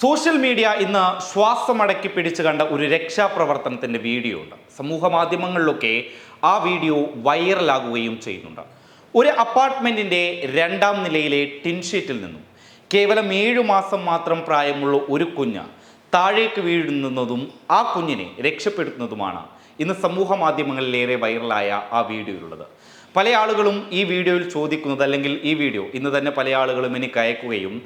Social media ഇന്ന് ശ്വാസമടക്കി പിടിച്ചു കണ്ട ഒരു രക്ഷാപ്രവർത്തനത്തിന്റെ വീഡിയോ ഉണ്ട്. സമൂഹ മാധ്യമങ്ങളിലൊക്കെ ആ വീഡിയോ വൈറലാകുകയും ചെയ്യുന്നുണ്ട്. ഒരു അപ്പാർട്ട്മെന്റിന്റെ രണ്ടാം നിലയിലെ ടിൻഷീറ്റിൽ നിന്നും കേവലം ഏഴു മാസം മാത്രം പ്രായമുള്ള ഒരു കുഞ്ഞ് താഴേക്ക് വീഴുന്നതും ആ കുഞ്ഞിനെ രക്ഷപ്പെടുത്തുന്നതുമാണ് ഇന്ന് സമൂഹ മാധ്യമങ്ങളിലേറെ വൈറലായ ആ വീഡിയോയിലുള്ളത്. പല ആളുകളും ഈ വീഡിയോയിൽ ചോദിക്കുന്നത് അല്ലെങ്കിൽ ഈ വീഡിയോ ഇന്ന് തന്നെ പല ആളുകളും എനിക്ക് അയക്കുകയും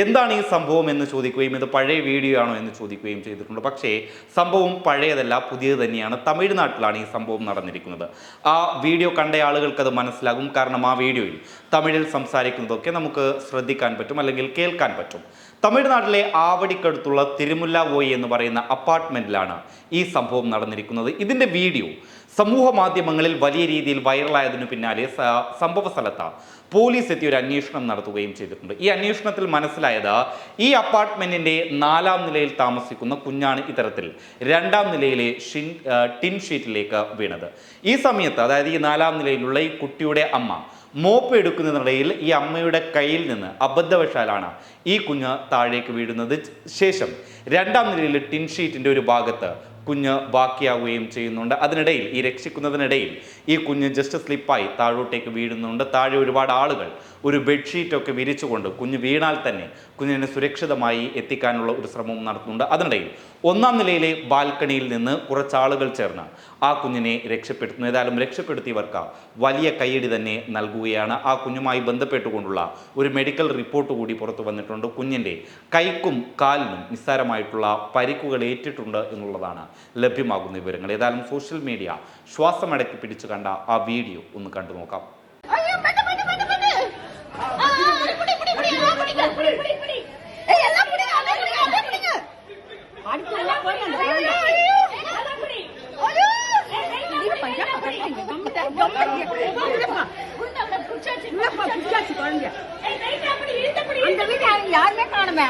എന്താണ് ഈ സംഭവം എന്ന് ചോദിക്കുകയും ഇത് പഴയ വീഡിയോ ആണോ എന്ന് ചോദിക്കുകയും ചെയ്തിട്ടുണ്ട്. പക്ഷേ സംഭവം പഴയതല്ല പുതിയത് തന്നെയാണ്. തമിഴ്നാട്ടിലാണ് ഈ സംഭവം നടന്നിരിക്കുന്നത്. ആ വീഡിയോ കണ്ട ആളുകൾക്ക് അത് മനസ്സിലാകും. കാരണം ആ വീഡിയോയിൽ തമിഴിൽ സംസാരിക്കുന്നതൊക്കെ നമുക്ക് ശ്രദ്ധിക്കാൻ പറ്റും അല്ലെങ്കിൽ കേൾക്കാൻ പറ്റും. തമിഴ്നാട്ടിലെ ആവടിക്കടുത്തുള്ള തിരുമുല്ല വോയി എന്ന് പറയുന്ന അപ്പാർട്ട്മെന്റിലാണ് ഈ സംഭവം നടന്നിരിക്കുന്നത്. ഇതിന്റെ വീഡിയോ സമൂഹ മാധ്യമങ്ങളിൽ വലിയ രീതിയിൽ വൈറലായതിനു പിന്നാലെ സംഭവ സ്ഥലത്ത് പോലീസ് എത്തി ഒരു അന്വേഷണം നടത്തുകയും ചെയ്തിട്ടുണ്ട്. ഈ അന്വേഷണത്തിൽ മനസ്സിലായത് ഈ അപ്പാർട്ട്മെന്റിന്റെ നാലാം നിലയിൽ താമസിക്കുന്ന കുഞ്ഞാണ് ഇത്തരത്തിൽ രണ്ടാം നിലയിലെ ഷിൻ ടിൻ ഷീറ്റിലേക്ക് വീണത്. ഈ സമയത്ത് അതായത് ഈ നാലാം നിലയിലുള്ള ഈ കുട്ടിയുടെ അമ്മ മോപ്പ് എടുക്കുന്നതിനിടയിൽ ഈ അമ്മയുടെ കയ്യിൽ നിന്ന് അബദ്ധവശാലാണ് ഈ കുഞ്ഞ് താഴേക്ക് വീഴുന്നത്. ശേഷം രണ്ടാം നിലയിൽ ടിൻ ഷീറ്റിന്റെ ഒരു ഭാഗത്ത് കുഞ്ഞ് ബാക്കിയാവുകയും ചെയ്യുന്നുണ്ട്. അതിനിടയിൽ ഈ രക്ഷിക്കുന്നതിനിടയിൽ ഈ കുഞ്ഞ് ജസ്റ്റ് സ്ലിപ്പായി താഴോട്ടേക്ക് വീഴുന്നുണ്ട്. താഴെ ഒരുപാട് ആളുകൾ ഒരു ബെഡ്ഷീറ്റൊക്കെ വിരിച്ചുകൊണ്ട് കുഞ്ഞ് വീണാൽ തന്നെ കുഞ്ഞിനെ സുരക്ഷിതമായി എത്തിക്കാനുള്ള ഒരു ശ്രമവും നടത്തുന്നുണ്ട്. അതിനിടയിൽ ഒന്നാം നിലയിലെ ബാൽക്കണിയിൽ നിന്ന് കുറച്ച് ആളുകൾ ചേർന്ന് ആ കുഞ്ഞിനെ രക്ഷപ്പെടുത്തുന്നു. ഏതായാലും രക്ഷപ്പെടുത്തിയവർക്ക് വലിയ കൈയടി തന്നെ നൽകുകയാണ്. ആ കുഞ്ഞുമായി ബന്ധപ്പെട്ടുകൊണ്ടുള്ള ഒരു മെഡിക്കൽ റിപ്പോർട്ട് കൂടി പുറത്തു വന്നിട്ടുണ്ട്. കുഞ്ഞിന്റെ കൈക്കും കാലിനും നിസ്സാരമായിട്ടുള്ള പരിക്കുകൾ ഏറ്റിട്ടുണ്ട് എന്നുള്ളതാണ് ലഭ്യമാകുന്ന വിവരങ്ങൾ ഏതായാലും സോഷ്യൽ മീഡിയ ശ്വാസമടക്കി പിടിച്ചു കണ്ട ആ വീഡിയോ ഒന്ന് കണ്ടു നോക്കാം ஐயோ, பட்டு, பட்டு, பட்டு, பட்டு. ஆ, அது பிடி, பிடி, பிடி, எல்லாம் பிடிங்க, பிடி, பிடி, பிடி. ஏய், எல்லாம் பிடிங்க, அப்படியே பிடிங்க, அப்படியே பிடிங்க. எல்லாம் பிடி, ஐயோ, ஐயோ, எல்லாம் பிடி. ஐயோ. இருப்பா, ஏப்பா கத்துறீங்க? கம்முட்டா, கம்முட்டா. இருப்பா. உருண்டை, புடிச்சாச்சு, புடிச்சாச்சு. ஏய், லைட்டா பிடி, இழுத்து பிடி, அந்த இழுத்து வீட்டுல பிடி. யாருமே காணுமே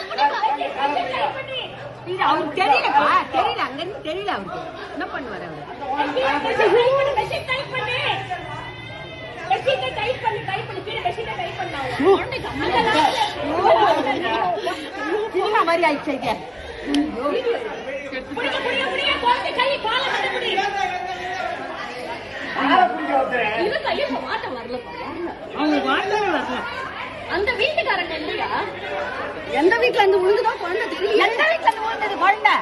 இது அவருக்கு தெரியலப்பா தெரியல அங்கிருந்து தெரியல அவருக்கு என்ன பண்ணுவார் அவர் வரல. அந்த வீட்டுக்காரங்க இல்லையா? எந்த வீட்டுல இருந்து விழுந்துதான் குழந்தை தெரியல எந்த வீட்டுல இருந்து விழுந்தது குழந்தை?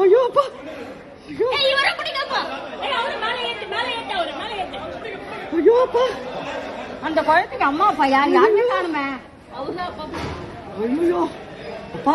ஐயோ அப்பா ஐயோ அப்பா அந்த குழந்தைக்கு அம்மா அப்பா யார்? யாருமே காணுமே ஐயோ. அப்பா.